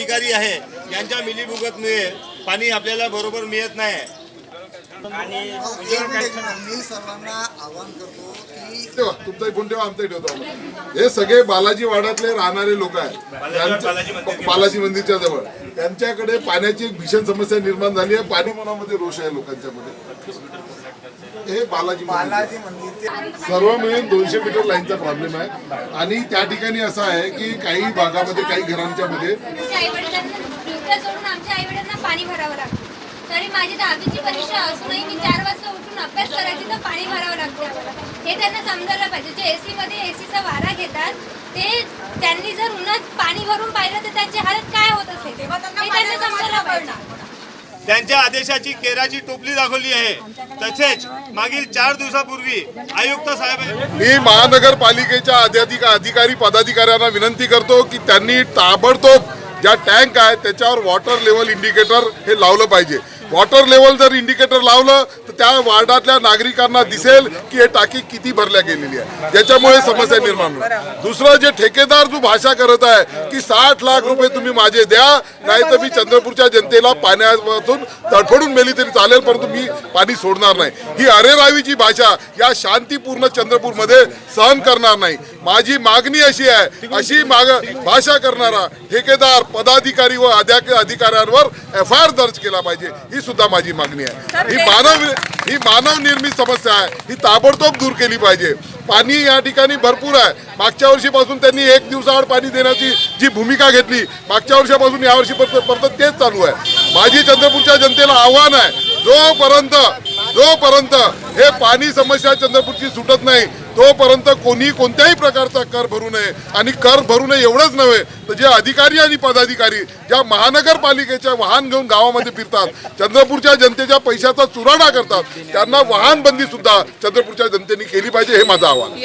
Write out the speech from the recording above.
अधिकारी आहे. यांच्या मिलीभुगतमुळे पाणी आपल्याला बरोबर मिळत नाही. आणि एक मिनिट मी सर्वांना आवाहन करतो की ठेवा तुमचाही फोन ठेवा आमचाही ठेवतो. हे सगळे बालाजी वाड्यातले राहणारे लोक आहेत. बालाजी- त्यांच्या- मंदिरच्या जवळ. त्यांच्याकडे पाण्याची एक भीषण समस्या निर्माण झाली आहे. पाणी मनामध्ये रोष आहे लोकांच्या मध्ये हे बालाजी मंदिर. बालाजी सर्व मिळून दोनशे मीटर लाईनचा प्रॉब्लेम आहे. आणि त्या ठिकाणी असं आहे की काही भागामध्ये काही घरांच्या मध्ये आमच्या सोडून आमच्या पाणी भरावं लागतं. तरी माझी दहावीची परीक्षा असूनही मी चार वाजता उठून अभ्यास करायची तर पाणी भरावं लागतं. आम्हाला हे त्यांना समजायला पाहिजे. जे एसी मध्ये एसीचा वारा घेतात ते त्यांनी जर उन्हात पाणी भरून पाहिलं तर त्यांची हालत काय होत असेल? हे त्यांना समजायला पाहिजे. त्यांच्या आदेशाची केराची टोपली दाखवली आहे. तसेच मागील चार दिवसापूर्वी आयुक्त साहेब मी महानगरपालिकेच्या अधिक अधिकारी पदाधिकाऱ्यांना विनंती करतो की त्यांनी ताबडतोब ज्या टँक आहे त्याच्यावर वॉटर लेवल इंडिकेटर हे लावलं पाहिजे. वॉटर लेवल जर इंडिकेटर लावलं तर त्या वार्डातल्या नागरिकांना दिसेल की हे टाकी किती भरल्या गेलेली आहे. ज्याच्यामुळे समस्या निर्माण होईल. दुसरं जे ठेकेदार जो भाषा करत आहे की साठ लाख रुपये तुम्ही माझे द्या नाही तर मी चंद्रपूरच्या जनतेला पाण्यापासून तडफडून मेली तरी चालेल परंतु मी पाणी सोडणार नाही. ही अरेरावीची भाषा या शांतीपूर्ण चंद्रपूरमध्ये सहन करणार नाही. माझी मागणी अशी आहे अशी माग भाषा करणारा ठेकेदार पदाधिकारी व अधिक- अधिकाऱ्यांवर एफ आय आर दर्ज केला पाहिजे ही सुद्धा माझी मागणी आहे. ही मानव ही मानव निर्मित समस्या आहे ही ताबडतोब दूर केली पाहिजे. पाणी या ठिकाणी भरपूर आहे. मागच्या वर्षीपासून त्यांनी एक दिवसाआड पाणी देण्याची जी भूमिका घेतली मागच्या वर्षापासून या वर्षीपर्यंत परत तेच चालू आहे. माझी चंद्रपूरच्या जनतेला आव्हान आहे जोपर्यंत जोपर्यंत हे पाणी समस्या चंद्रपूरची सुटत नाही तोपर्यंत कोणी कोणत्याही प्रकारचा कर भरू नये. आणि कर भरू नये एवढंच नव्हे तर जे अधिकारी आणि पदाधिकारी ज्या महानगरपालिकेच्या वाहन घेऊन गावामध्ये फिरतात चंद्रपूरच्या जनतेच्या पैशाचा चुराडा करतात त्यांना वाहन बंदी सुद्धा चंद्रपूरच्या जनतेने केली पाहिजे हे माझं आव्हान